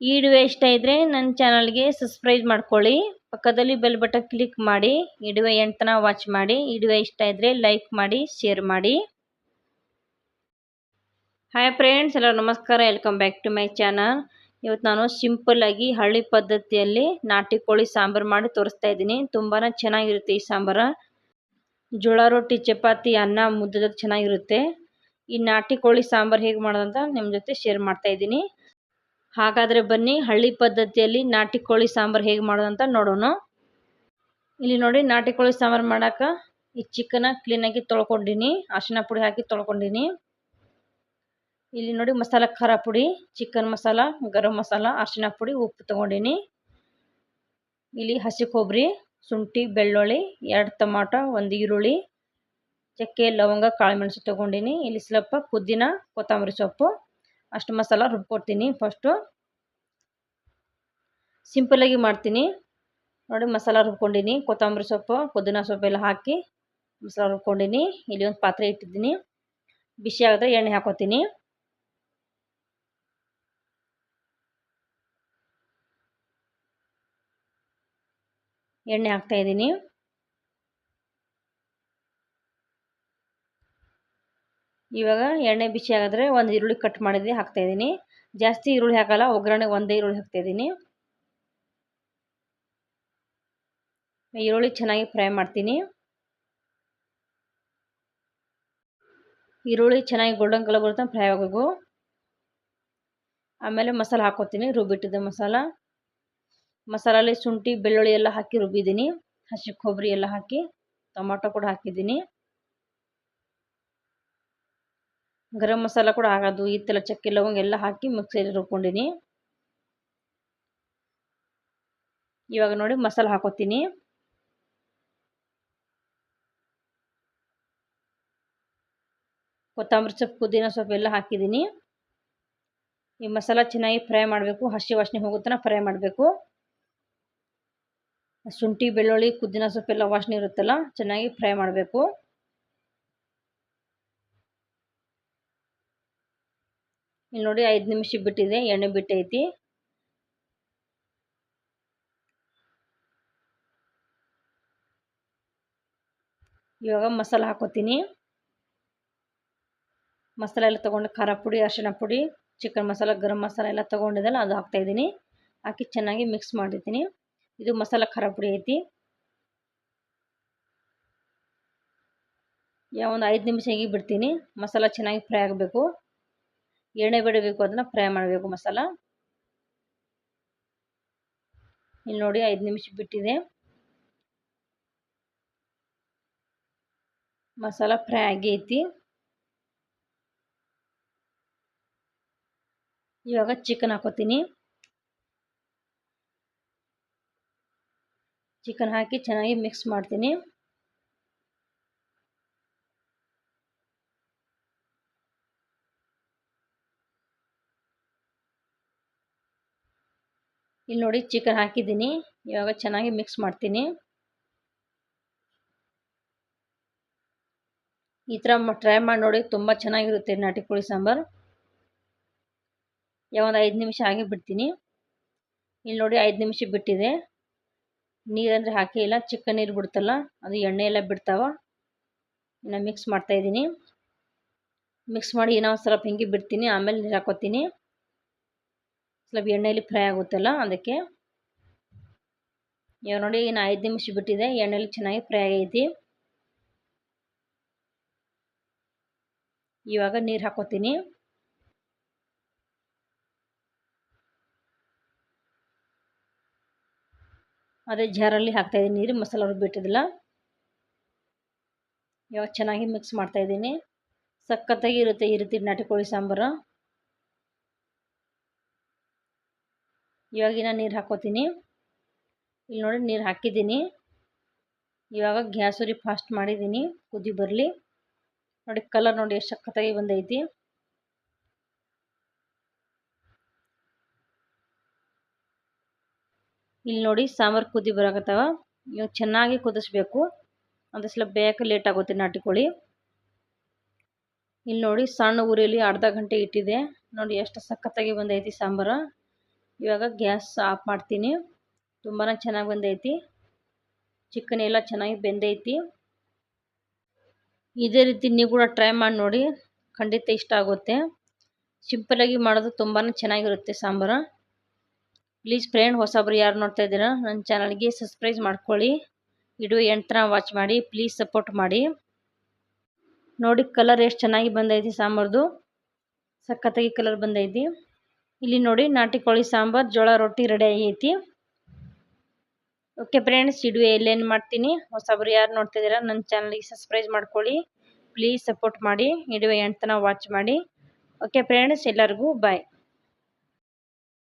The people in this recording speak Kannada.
ಈ ವಿಡಿಯೋ ಇಷ್ಟ ಇದ್ದರೆ ನನ್ನ ಚಾನಲ್ಗೆ ಸಬ್ಸ್ಕ್ರೈಬ್ ಮಾಡ್ಕೊಳ್ಳಿ. ಪಕ್ಕದಲ್ಲಿ ಬೆಲ್ ಬಟನ್ ಕ್ಲಿಕ್ ಮಾಡಿ, ಇಡುವೆ ಎಂಟನ ವಾಚ್ ಮಾಡಿ, ಇಡುವೆ ಇಷ್ಟ ಇದ್ದರೆ ಲೈಕ್ ಮಾಡಿ ಶೇರ್ ಮಾಡಿ. ಹಾಯ್ ಫ್ರೆಂಡ್ಸ್ ಎಲ್ಲರೂ ನಮಸ್ಕಾರ. Welcome back to my channel ಇವತ್ತು ನಾನು ಸಿಂಪಲ್ಲಾಗಿ ಹಳ್ಳಿ ಪದ್ಧತಿಯಲ್ಲಿ ನಾಟಿ ಕೋಳಿ ಸಾಂಬಾರು ಮಾಡಿ ತೋರಿಸ್ತಾ ಇದ್ದೀನಿ. ತುಂಬಾ ಚೆನ್ನಾಗಿರುತ್ತೆ ಈ ಸಾಂಬಾರು. ಜೋಳ ರೊಟ್ಟಿ, ಚಪಾತಿ, ಅನ್ನ ಮುದ್ದೆ ಚೆನ್ನಾಗಿರುತ್ತೆ. ಈ ನಾಟಿ ಕೋಳಿ ಸಾಂಬಾರು ಹೇಗೆ ಮಾಡೋದಂತ ನಿಮ್ಮ ಜೊತೆ ಶೇರ್ ಮಾಡ್ತಾ ಇದ್ದೀನಿ. ಹಾಗಾದರೆ ಬನ್ನಿ, ಹಳ್ಳಿ ಪದ್ಧತಿಯಲ್ಲಿ ನಾಟಿ ಕೋಳಿ ಸಾಂಬಾರು ಹೇಗೆ ಮಾಡೋದಂತ ನೋಡೋಣ. ಇಲ್ಲಿ ನೋಡಿ, ನಾಟಿ ಕೋಳಿ ಸಾಂಬಾರು ಮಾಡೋಕೆ ಈ ಚಿಕನ ಕ್ಲೀನಾಗಿ ತೊಳ್ಕೊಂಡಿನಿ, ಅರಿಶಿನ ಪುಡಿ ಹಾಕಿ ತೊಳ್ಕೊಂಡಿನಿ. ಇಲ್ಲಿ ನೋಡಿ, ಮಸಾಲ ಖಾರ ಪುಡಿ, ಚಿಕನ್ ಮಸಾಲ, ಗರಂ ಮಸಾಲ, ಅರಿಶಿನ ಪುಡಿ, ಉಪ್ಪು ತೊಗೊಂಡಿನಿ. ಇಲ್ಲಿ ಹಸಿ ಕೊಬ್ಬರಿ, ಶುಂಠಿ, ಬೆಳ್ಳುಳ್ಳಿ, ಎರಡು ಟೊಮಾಟೊ, ಒಂದು ಈರುಳ್ಳಿ, ಚಕ್ಕೆ, ಲವಂಗ ಕಾಳುಮೆಣಸು ತೊಗೊಂಡಿನಿ. ಇಲ್ಲಿ ಸ್ವಲ್ಪ ಪುದೀನ, ಕೊತ್ತಂಬರಿ ಸೊಪ್ಪು. ಅಷ್ಟು ಮಸಾಲ ರುಬ್ಕೊಡ್ತೀನಿ ಫಸ್ಟು ಸಿಂಪಲ್ಲಾಗಿ ಮಾಡ್ತೀನಿ. ನೋಡಿ ಮಸಾಲ ರುಬ್ಕೊಂಡಿನಿ. ಕೊತ್ತಂಬರಿ ಸೊಪ್ಪು, ಪುದೀನ ಸೊಪ್ಪೆಲ್ಲ ಹಾಕಿ ಮಸಾಲ ರುಬ್ಕೊಂಡಿನಿ. ಇಲ್ಲಿ ಒಂದು ಪಾತ್ರೆ ಇಟ್ಟಿದ್ದೀನಿ. ಬಿಸಿ ಆಗಿದ್ರೆ ಎಣ್ಣೆ ಹಾಕೋತೀನಿ. ಎಣ್ಣೆ ಹಾಕ್ತಾ ಇವಾಗ ಎಣ್ಣೆ ಬಿಸಿ ಆಗಿದ್ರೆ ಒಂದು ಈರುಳ್ಳಿ ಕಟ್ ಮಾಡಿದ್ದೆ ಹಾಕ್ತಾಯಿದ್ದೀನಿ ಜಾಸ್ತಿ ಈರುಳ್ಳಿ ಹಾಕಲ್ಲ ಒಗ್ಗರಣೆ ಒಂದೇ ಈರುಳ್ಳಿ ಹಾಕ್ತಾ ಇದ್ದೀನಿ. ಈರುಳ್ಳಿ ಚೆನ್ನಾಗಿ ಫ್ರೈ ಮಾಡ್ತೀನಿ. ಈರುಳ್ಳಿ ಚೆನ್ನಾಗಿ ಗೋಲ್ಡನ್ ಕಲರ್ ಬರುತ್ತೆ, ಫ್ರೈ ಆಗಬೇಕು ಆಮೇಲೆ ಮಸಾಲೆ ಹಾಕೋತೀನಿ ರುಬ್ಬಿಟ್ಟಿದ್ದ ಮಸಾಲ. ಮಸಾಲಲ್ಲಿ ಶುಂಠಿ, ಬೆಳ್ಳುಳ್ಳಿ ಎಲ್ಲ ಹಾಕಿ ರುಬ್ಬಿದ್ದೀನಿ. ಹಸಿ ಕೊಬ್ಬರಿ ಎಲ್ಲ ಹಾಕಿ, ಟೊಮಾಟೊ ಕೂಡ ಹಾಕಿದ್ದೀನಿ. ಗರಂ ಮಸಾಲ ಕೂಡ ಆಗೋದು ಇತ್ತೆಲ್ಲ ಚಕ್ಕೆ, ಲವಂಗ ಎಲ್ಲ ಹಾಕಿ ಮಿಕ್ಸಿಯಲ್ಲಿ ರುಬ್ಕೊಂಡಿನಿ. ಇವಾಗ ನೋಡಿ ಮಸಾಲ ಹಾಕೋತೀನಿ. ಕೊತ್ತಂಬರಿ ಸೊಪ್ಪು, ಪುದೀನ ಸೊಪ್ಪು ಎಲ್ಲ ಹಾಕಿದ್ದೀನಿ. ಈ ಮಸಾಲ ಚೆನ್ನಾಗಿ ಫ್ರೈ ಮಾಡಬೇಕು, ಹಸಿ ವಾಸನೆ ಹೋಗುತ್ತನ ಫ್ರೈ ಮಾಡಬೇಕು. ಶುಂಠಿ, ಬೆಳ್ಳುಳ್ಳಿ, ಪುದೀನ ಸೊಪ್ಪೆಲ್ಲ ವಾಸನೆ ಇರುತ್ತಲ್ಲ, ಚೆನ್ನಾಗಿ ಫ್ರೈ ಮಾಡಬೇಕು. ಇಲ್ಲಿ ನೋಡಿ ಐದು ನಿಮಿಷ ಬಿಟ್ಟಿದೆ, ಎಣ್ಣೆ ಬಿಟ್ಟೈತಿ. ಇವಾಗ ಮಸಾಲ ಹಾಕೋತೀನಿ. ಮಸಾಲ ಎಲ್ಲ ತೊಗೊಂಡು ಖಾರ ಪುಡಿ ಅರಿಶಿಣ ಪುಡಿ, ಚಿಕನ್ ಮಸಾಲ, ಗರಂ ಮಸಾಲ ಎಲ್ಲ ತೊಗೊಂಡಿದ್ದಲ್ಲ, ಅದು ಹಾಕ್ತಾಯಿದ್ದೀನಿ ಹಾಕಿ ಚೆನ್ನಾಗಿ ಮಿಕ್ಸ್ ಮಾಡಿದ್ದೀನಿ. ಇದು ಮಸಾಲ ಖಾರ ಪುಡಿ ಐತಿ. ಒಂದು ಐದು ನಿಮಿಷ ಹೀಗೆ ಬಿಡ್ತೀನಿ. ಮಸಾಲ ಚೆನ್ನಾಗಿ ಫ್ರೈ ಆಗಬೇಕು. ಎಣ್ಣೆ ಬಿಡಬೇಕು ಅದನ್ನು ಫ್ರೈ ಮಾಡಬೇಕು ಮಸಾಲ. ಇಲ್ಲಿ ನೋಡಿ ಐದು ನಿಮಿಷ ಬಿಟ್ಟಿದೆ. ಮಸಾಲ ಫ್ರೈ ಆಗೈತಿ. ಇವಾಗ ಚಿಕನ್ ಹಾಕೋತೀನಿ. ಚಿಕನ್ ಹಾಕಿ ಚೆನ್ನಾಗಿ ಮಿಕ್ಸ್ ಮಾಡ್ತೀನಿ. ಇಲ್ಲಿ ನೋಡಿ ಚಿಕನ್ ಹಾಕಿದ್ದೀನಿ. ಇವಾಗ ಚೆನ್ನಾಗಿ ಮಿಕ್ಸ್ ಮಾಡ್ತೀನಿ. ಈ ಥರ ಟ್ರೈ ಮಾಡಿ ನೋಡಿ ತುಂಬ ಚೆನ್ನಾಗಿರುತ್ತೆ ನಾಟಿ ಕೋಳಿ ಸಾಂಬಾರು. ಯಾವೊಂದು ಐದು ನಿಮಿಷ ಹಾಗೆ ಬಿಡ್ತೀನಿ. ಇಲ್ಲಿ ನೋಡಿ ಐದು ನಿಮಿಷ ಬಿಟ್ಟಿದೆ. ನೀರಂದರೆ ಹಾಕಿ ಇಲ್ಲ ಚಿಕನ್ ನೀರು ಬಿಡ್ತಲ್ಲ, ಅದು ಎಣ್ಣೆ ಎಲ್ಲ ಬಿಡ್ತಾವ. ಇನ್ನು ಮಿಕ್ಸ್ ಮಾಡ್ತಾಯಿದ್ದೀನಿ ಮಿಕ್ಸ್ ಮಾಡಿ ಇನ್ನೊಂದು ಸ್ವಲ್ಪ ಹಿಂಗೆ ಬಿಡ್ತೀನಿ, ಆಮೇಲೆ ನೀರು ಹಾಕೋತೀನಿ. ಸ್ವಲ್ಪ ಎಣ್ಣೆಯಲ್ಲಿ ಫ್ರೈ ಆಗುತ್ತಲ್ಲ, ಅದಕ್ಕೆ ಇವಾಗ ನೋಡಿ ಇನ್ನು ಐದು ನಿಮಿಷ ಬಿಟ್ಟಿದೆ, ಎಣ್ಣೆಲಿ ಚೆನ್ನಾಗಿ ಫ್ರೈ ಆಗೈತಿ. ಇವಾಗ ನೀರು ಹಾಕೋತೀನಿ. ಅದೇ ಜಾರಲ್ಲಿ ಹಾಕ್ತಾಯಿದ್ದೀನಿ ನೀರು, ಮಸಾಲ ಬಿಟ್ಟಿದ್ದಿಲ್ಲ. ಇವಾಗ ಚೆನ್ನಾಗಿ ಮಿಕ್ಸ್ ಮಾಡ್ತಾಯಿದ್ದೀನಿ ಸಖತ್ತಾಗಿ ಇರುತ್ತೆ ಈ ರೀತಿ ನಾಟಿ ಕೋಳಿ ಸಾಂಬಾರು. ಇವಾಗಿನ ನೀರು ಹಾಕೋತೀನಿ. ಇಲ್ಲಿ ನೋಡಿ ನೀರು ಹಾಕಿದ್ದೀನಿ. ಇವಾಗ ಗ್ಯಾಸ್ ಉರಿ ಫಾಸ್ಟ್ ಮಾಡಿದ್ದೀನಿ. ಕುದಿ ಬರಲಿ. ನೋಡಿ ಕಲರ್ ನೋಡಿ ಎಷ್ಟು ಸಕ್ಕತ್ತಾಗಿ ಬಂದೈತಿ. ಇಲ್ಲಿ ನೋಡಿ ಸಾಂಬಾರು ಕುದಿ ಬರಾಕತ್ತಾವ. ಇವಾಗ ಚೆನ್ನಾಗಿ ಕುದಿಸ್ಬೇಕು. ಒಂದು ಸ್ವಲ್ಪ ಬೇಗ ಲೇಟ್ ಆಗುತ್ತೆ ನಾಟಿ ಕೋಳಿ. ಇಲ್ಲಿ ನೋಡಿ ಸಣ್ಣ ಉರಿಯಲ್ಲಿ ಅರ್ಧ ಗಂಟೆ ಇಟ್ಟಿದೆ. ನೋಡಿ ಎಷ್ಟು ಸಖತ್ತಾಗಿ ಬಂದೈತಿ ಸಾಂಬಾರು. ಇವಾಗ ಗ್ಯಾಸ್ ಆಫ್ ಮಾಡ್ತೀನಿ. ತುಂಬಾ ಚೆನ್ನಾಗಿ ಬಂದೈತಿ. ಚಿಕನ್ ಎಲ್ಲ ಚೆನ್ನಾಗಿ ಬೆಂದೈತಿ. ಇದೇ ರೀತಿ ನೀವು ಕೂಡ ಟ್ರೈ ಮಾಡಿ ನೋಡಿ. ಖಂಡಿತ ಇಷ್ಟ ಆಗುತ್ತೆ. ಸಿಂಪಲಾಗಿ ಮಾಡೋದು ತುಂಬಾ ಚೆನ್ನಾಗಿರುತ್ತೆ ಸಾಂಬಾರು. ಪ್ಲೀಸ್ ಫ್ರೆಂಡ್ ಹೊಸಬ್ರು ಯಾರು ನೋಡ್ತಾ ಇದ್ದೀರಾ, ನನ್ನ ಚಾನಲ್ಗೆ ಸಬ್ಸ್ಕ್ರೈಬ್ ಮಾಡ್ಕೊಳ್ಳಿ. ವಿಡಿಯೋ ಎಂಟ್ರ ವಾಚ್ ಮಾಡಿ ಪ್ಲೀಸ್ ಸಪೋರ್ಟ್ ಮಾಡಿ. ನೋಡಿ ಕಲರ್ ಎಷ್ಟು ಚೆನ್ನಾಗಿ ಬಂದೈತಿ ಸಾಂಬಾರ್ದು. ಸಖತ್ತಾಗಿ ಕಲರ್ ಬಂದೈತಿ. ಇಲ್ಲಿ ನೋಡಿ, ನಾಟಿ ಕೋಳಿ ಸಾಂಬಾರು, ಜೋಳ ರೊಟ್ಟಿ ರೆಡಿ ಆಗೈತಿ. ಓಕೆ ಫ್ರೆಂಡ್ಸ್ ಇಡುವೆ ಎಲ್ಲೇನು ಮಾಡ್ತೀನಿ? ಹೊಸಬ್ರು ಯಾರು ನೋಡ್ತಾ ಇದ್ದೀರಾ ನನ್ನ ಚಾನಲ್ಗೆ ಸಬ್ಸ್ಕ್ರೈಬ್ ಮಾಡ್ಕೊಳ್ಳಿ. ಪ್ಲೀಸ್ ಸಪೋರ್ಟ್ ಮಾಡಿ ಇಡುವೆ ಎಂಟನ ವಾಚ್ ಮಾಡಿ. ಓಕೆ ಫ್ರೆಂಡ್ಸ್ ಎಲ್ಲರಿಗೂ ಬಾಯ್